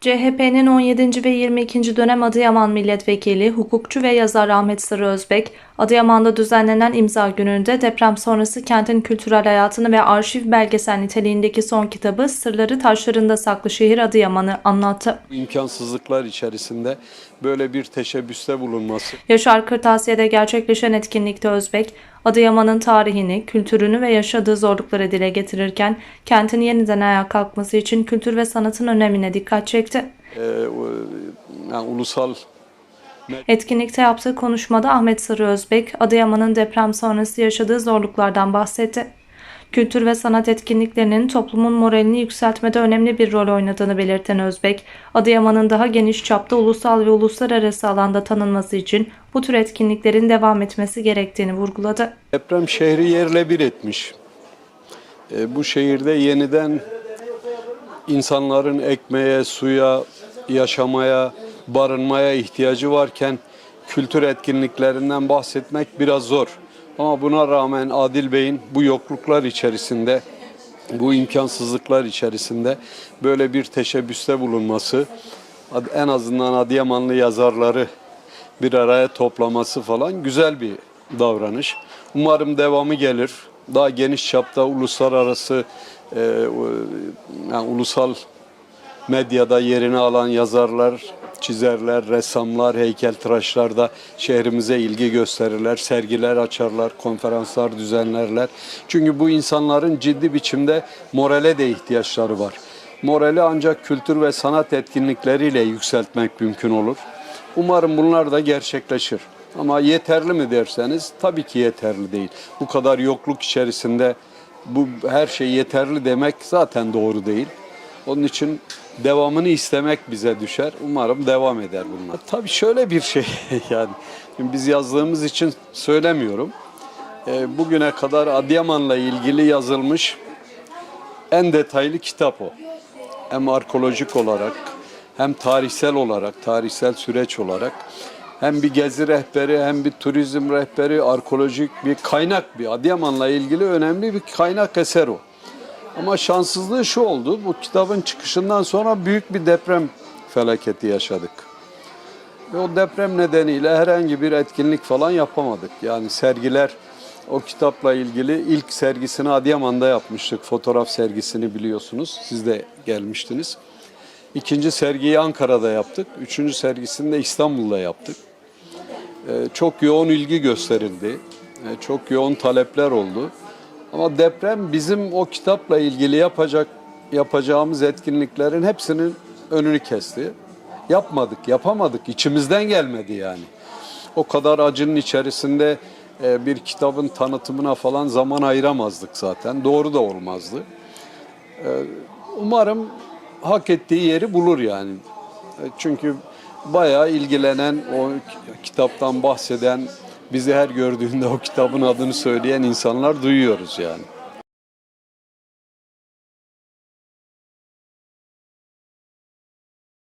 CHP'nin 17. ve 22. dönem Adıyaman Milletvekili, hukukçu ve yazar Ahmet Sarı Özbek, Adıyaman'da düzenlenen imza gününde deprem sonrası kentin kültürel hayatını ve arşiv belgesel niteliğindeki son kitabı Sırları Taşlarında Saklı Şehir Adıyaman'ı anlattı. imkansızlıklar içerisinde böyle bir teşebbüste bulunması Yaşar Kırtasiye'de gerçekleşen etkinlikte Özbek, Adıyaman'ın tarihini, kültürünü ve yaşadığı zorlukları dile getirirken kentin yeniden ayağa kalkması için kültür ve sanatın önemine dikkat çekti. e, o- yani ulusal Etkinlikte yaptığı konuşmada Ahmet Sarı Özbek, Adıyaman'ın deprem sonrası yaşadığı zorluklardan bahsetti. Kültür ve sanat etkinliklerinin toplumun moralini yükseltmede önemli bir rol oynadığını belirten Özbek, Adıyaman'ın daha geniş çapta ulusal ve uluslararası alanda tanınması için bu tür etkinliklerin devam etmesi gerektiğini vurguladı. deprem şehri yerle bir etmiş. E, bu şehirde yeniden insanların ekmeğe, suya, yaşamaya, barınmaya ihtiyacı varken kültür etkinliklerinden bahsetmek biraz zor. Ama buna rağmen Adil Bey'in bu yokluklar içerisinde, bu imkansızlıklar içerisinde böyle bir teşebbüste bulunması, en azından Adıyamanlı yazarları bir araya toplaması falan güzel bir davranış. Umarım devamı gelir. Daha geniş çapta uluslararası, e, yani ulusal medyada yerini alan yazarlar, çizerler, ressamlar, heykeltıraşlar da şehrimize ilgi gösterirler, sergiler açarlar, konferanslar düzenlerler. Çünkü bu insanların ciddi biçimde morale de ihtiyaçları var. Morali ancak kültür ve sanat etkinlikleriyle yükseltmek mümkün olur. Umarım bunlar da gerçekleşir. Ama yeterli mi derseniz tabii ki yeterli değil. Bu kadar yokluk içerisinde bu her şey yeterli demek zaten doğru değil. Onun için devamını istemek bize düşer. Umarım devam eder bunlar. Tabii şöyle bir şey yani biz yazdığımız için söylemiyorum. Ee, bugüne kadar Adıyaman'la ilgili yazılmış en detaylı kitap o. Hem arkeolojik olarak hem tarihsel olarak, tarihsel süreç olarak hem bir gezi rehberi hem bir turizm rehberi, arkeolojik bir kaynak bir Adıyaman'la ilgili önemli bir kaynak eser o. Ama şanssızlığı şu oldu. Bu kitabın çıkışından sonra büyük bir deprem felaketi yaşadık. Ve o deprem nedeniyle herhangi bir etkinlik falan yapamadık. Yani sergiler o kitapla ilgili ilk sergisini Adıyaman'da yapmıştık. Fotoğraf sergisini biliyorsunuz. Siz de gelmiştiniz. İkinci sergiyi Ankara'da yaptık. Üçüncü sergisini de İstanbul'da yaptık. Ee, çok yoğun ilgi gösterildi. Ee, çok yoğun talepler oldu. Ama deprem bizim o kitapla ilgili yapacak yapacağımız etkinliklerin hepsinin önünü kesti. Yapmadık, yapamadık. İçimizden gelmedi yani. O kadar acının içerisinde e, bir kitabın tanıtımına falan zaman ayıramazdık zaten. Doğru da olmazdı. E, Umarım hak ettiği yeri bulur yani. E, Çünkü bayağı ilgilenen, o kitaptan bahseden, bizi her gördüğünde o kitabın adını söyleyen insanlar duyuyoruz yani.